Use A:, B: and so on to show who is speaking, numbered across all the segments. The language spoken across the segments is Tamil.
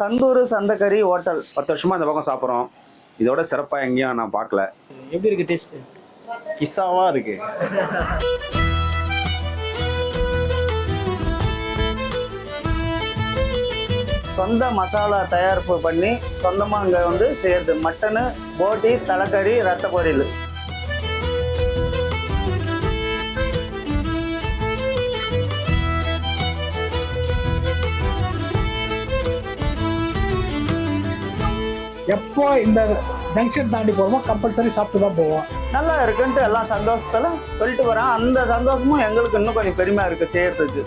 A: தந்தூர் சந்தக்கறி ஹோட்டல்.
B: பத்து வருஷமா இந்த பக்கம் சாப்பிட்றோம். இதோட சிறப்பா எங்கேயும் நான் பார்க்கல.
C: எப்படி இருக்கு டேஸ்ட்
B: கிஸ்ஸாவா இருக்கு.
A: சொந்த மசாலா தயாரிப்பு பண்ணி சொந்தமாக அங்கே வந்து செய்யறது. மட்டனு போட்டி தலைக்கறி ரத்த பொரியல்.
C: எப்போ இந்த ஜங்ஷன் தாண்டி போவோம் கம்பல்சரி சாப்பிட்டு தான் போவோம்.
A: நல்லா இருக்குன்ட்டு எல்லாம் சந்தோஷத்துல சொல்லிட்டு வரேன் அந்த சந்தோஷமும் எங்களுக்கு இன்னும் கொஞ்சம் பெருமையா இருக்கு செய்யறதுக்கு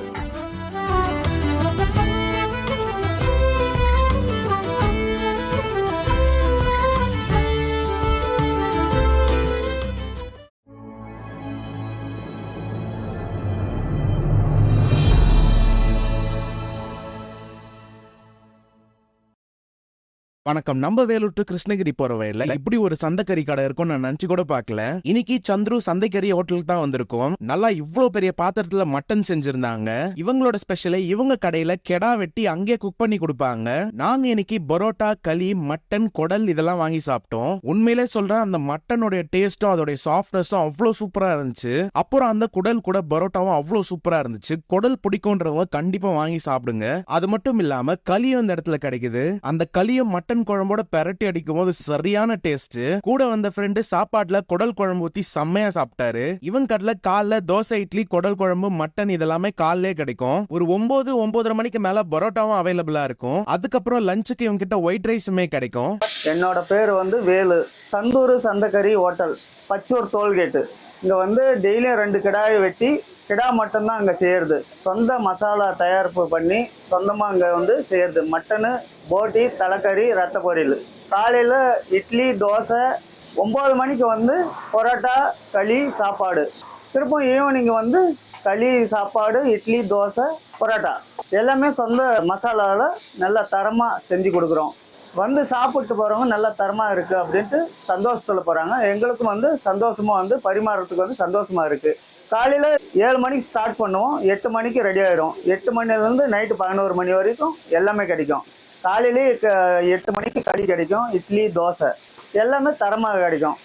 D: வணக்கம். நம்ம வேலூர் to கிருஷ்ணகிரி போற வயல இப்படி ஒரு சந்தைக்கறி கடை இருக்கும் நான் நினைச்சு கூட பாக்கல இன்னைக்கு சந்துரு சந்தைக்கறி ஹோட்டலுக்கு தான் வந்திருக்கோம். நல்லா இவ்ளோ பெரிய பாத்திரத்துல மட்டன் செஞ்சிருந்தாங்க. இவங்களோட ஸ்பெஷலை இவங்க கடையில கெடா வெட்டி அங்கே குக் பண்ணி கொடுப்பாங்க. நாங்க இன்னைக்கு பரோட்டா களி மட்டன் குடல் இதெல்லாம் வாங்கி சாப்பிட்டோம். உண்மையிலே சொல்றேன் அந்த மட்டனுடைய டேஸ்டும் அதோடைய சாஃப்ட்னஸும் அவ்வளவு சூப்பரா இருந்துச்சு. அப்புறம் அந்த குடல் கூட பரோட்டாவும் அவ்வளவு சூப்பரா இருந்துச்சு. குடல் பிடிக்கும்ன்றவங்க கண்டிப்பா வாங்கி சாப்பிடுங்க. அது மட்டும் இல்லாம களியும் இந்த இடத்துல கிடைக்குது. அந்த களியும் மட்டன் குழம்போட பெரட்டி அடிக்கும் போது சரியான டேஸ்ட் கூட வந்த ஃப்ரெண்டு சாப்பாட்டுல குடல் குழம்பு ஊத்தி செம்மையா சாப்பிட்டாரு. இவன் கடல காலைல தோசை இட்லி குடல் குழம்பு மட்டன் இதெல்லாமே காலையிலே கிடைக்கும். ஒரு ஒன்பது ஒன்பதரை மணிக்கு மேல பரோட்டாவும் அவைலபிளா இருக்கும். அதுக்கப்புறம் லஞ்சுக்கு இவங்க கிட்ட ஒயிட் ரைஸுமே கிடைக்கும்.
A: என்னோட பேர் வந்து வேலு. தந்தூர் சந்தக்கறி ஹோட்டல் பச்சூர் டோல்கேட்டு இங்கே வந்து டெய்லியும் ரெண்டு கிடாயை வெட்டி கிடா மட்டும்தான் அங்கே செய்யறது சொந்த மசாலா தயாரிப்பு பண்ணி சொந்தமாக அங்கே வந்து செய்யறது மட்டனு போட்டி தலைக்கறி ரத்த பொரியல் காலையில் இட்லி தோசை ஒம்பது மணிக்கு வந்து பரோட்டா களி சாப்பாடு. திருப்பும் ஈவினிங் வந்து களி சாப்பாடு இட்லி தோசை பரோட்டா. எல்லாமே சொந்த மசாலாவில் நல்லா தரமாக செஞ்சு கொடுக்குறோம். வந்து சாப்பிட்டு போகிறவங்க நல்ல தரமாக இருக்குது அப்படின்ட்டு சந்தோஷத்தில் போகிறாங்க எங்களுக்கும் வந்து சந்தோஷமாக வந்து பரிமாறுறதுக்கு வந்து சந்தோஷமாக இருக்குது காலையில் ஏழு மணிக்கு ஸ்டார்ட் பண்ணுவோம். எட்டு மணிக்கு ரெடி ஆகிடும் எட்டு மணிலேருந்து நைட்டு பதினோரு மணி வரைக்கும் எல்லாமே கிடைக்கும். காலையிலேயே க- எட்டு மணிக்கு களி கிடைக்கும் இட்லி தோசை. எல்லாமே தரமாக கிடைக்கும்.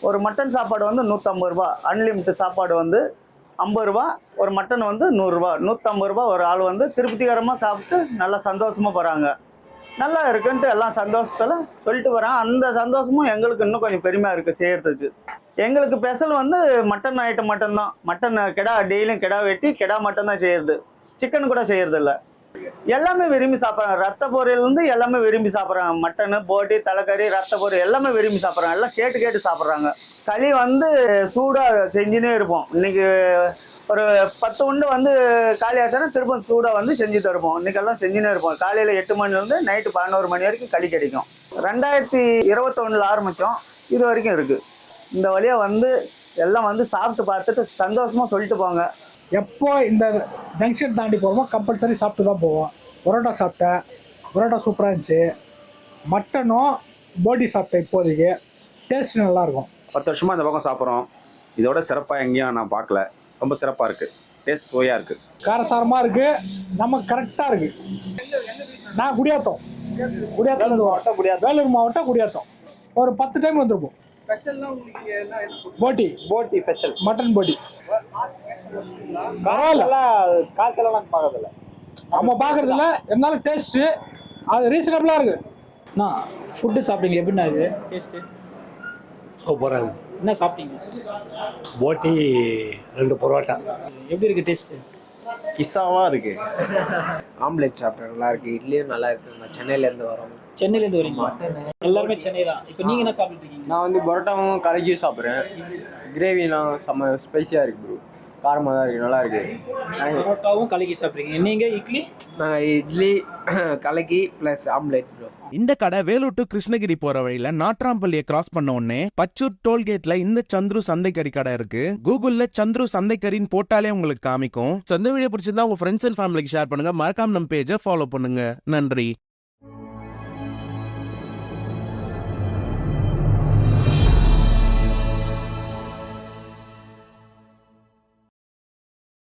A: ஒரு மட்டன் சாப்பாடு வந்து நூற்றம்பது ரூபா. அன்லிமிட்டட் சாப்பாடு வந்து ஐம்பது ரூபா. ஒரு மட்டன் வந்து நூறுரூவா நூற்றம்பது ரூபா ஒரு ஆள் வந்து திருப்திகரமாக சாப்பிட்டு நல்லா சந்தோஷமாக போகிறாங்க நல்லா இருக்குன்ட்டு எல்லாம் சந்தோஷத்தில் சொல்லிட்டு வரேன் அந்த சந்தோஷமும் எங்களுக்கு இன்னும் கொஞ்சம் பெருமையாக இருக்குது செய்கிறதுக்கு எங்களுக்கு ஸ்பெஷல் வந்து மட்டன் ஐட்டம் மட்டும்தான். மட்டன் கிடா டெய்லியும் கிடா வெட்டி கிடா மட்டன் தான் செய்யறது. சிக்கன் கூட செய்யறது எல்லாமே விரும்பி சாப்பிட்றாங்க. ரத்த பொரியலேருந்து எல்லாமே விரும்பி சாப்பிட்றாங்க. மட்டனு போட்டி தலைக்கறி ரத்த பொரியல் எல்லாமே விரும்பி சாப்பிட்றாங்க. எல்லாம் கேட்டு கேட்டு சாப்பிட்றாங்க. களி வந்து சூடாக செஞ்சுனே இருப்போம். இன்னைக்கு ஒரு பத்து உண்டு வந்து காலி ஆச்சுன்னா திரும்ப சூடாக வந்து செஞ்சு தருப்போம் இன்னைக்கெல்லாம் செஞ்சுனே இருப்போம். காலையில் எட்டு மணிலேருந்து நைட்டு பதினோரு மணி வரைக்கும் களி கிடைக்கும். ரெண்டாயிரத்தி இருபத்தொன்னில் ஆரம்பித்தோம் இது வரைக்கும் இருக்குது இந்த வழியாக வந்து எல்லாம் வந்து சாப்பிட்டு பார்த்துட்டு சந்தோஷமாக சொல்லிட்டு போங்க.
C: எப்போ இந்த ஜங்ஷன் தாண்டி போவோமோ கம்பல்சரி சாப்பிட்டு தான் போவோம். பரோட்டா சாப்பிட்டேன் பரோட்டா சூப்பராக இருந்துச்சு. மட்டனும் போட்டி சாப்பிட்டேன் இப்போதைக்கு. டேஸ்ட் நல்லாயிருக்கும்
B: பத்து வருஷமா இந்த பக்கம் சாப்பிட்றோம். இதோட சிறப்பா எங்கேயும் நான் பார்க்கல. ரொம்ப சிறப்பா இருக்கு. டேஸ்ட் சுவையா இருக்கு.
C: காரசாரமாக இருக்குது நமக்கு கரெக்டாக இருக்குது நான் குடியாத்தம். குடியாத்தம் மாவட்டம் குடியாத்தம். வேலூர் மாவட்டம் குடியாத்தம். ஒரு பத்து டைம் வந்திருப்போம். போட்டி
E: போட்டி. ஸ்பெஷல்
C: மட்டன் போட்டி. பரவாயில்ல.
E: காய்ச்சலாம் பார்க்கறதில்ல.
C: நம்ம பார்க்கறதில்ல. இருந்தாலும் டேஸ்ட்டு அது ரீசனபிளாக இருக்குது
F: அண்ணா ஃபுட்டு சாப்பிட்டீங்க. எப்படிண்ணா இது? டேஸ்ட்டு
G: சூப்பராக இருக்கு.
F: என்ன சாப்பிட்டீங்க?
G: போட்டி ரெண்டு பரோட்டா.
F: எப்படி இருக்கு டேஸ்ட்டு
B: கிஸ்ஸாவா இருக்கு?
E: ஆம்லெட் சாப்பிட்டேன் நல்லா இருக்கு. இட்லியும் நல்லா இருக்கு. நான் சென்னையில இருந்து வரோம்.
F: சென்னையிலேருந்து வரீங்களா? எல்லாருமே சென்னை தான் இப்போ நீங்கள் என்ன சாப்பிட்டுட்டு இருக்கீங்க?
H: நான் வந்து பரோட்டாவும் கலக்கியும் சாப்பிட்றேன். கிரேவிலாம் செம்ம ஸ்பைசியாக இருக்கு ப்ரோ காரமாக தான் இருக்குது நல்லா இருக்கு.
F: பரோட்டாவும் கலக்கி சாப்பிட்றீங்க. நீங்கள் இட்லி?
E: நாங்கள் இட்லி கலக்கி ப்ளஸ் ஆம்லெட் ப்ரோ
D: இந்த கடை வேலூர் to கிருஷ்ணகிரி போற வழியில நாட்ராம்பள்ளியை கிராஸ் பண்ண உடனே பச்சூர் டோல்கேட்ல இந்த சந்துரு சந்தைக்கறி கடை இருக்கு. கூகுள்ல சந்துரு சந்தைக்கறின்னு போட்டாலே உங்களுக்கு காமிக்கும். இந்த வீடியோ பிடிச்சிருந்தா உங்க ஃப்ரெண்ட்ஸ் அண்ட் ஃபேமிலிக்கு ஷேர் பண்ணுங்க. மறக்காம நம்ம பேஜை ஃபாலோ பண்ணுங்க. நன்றி.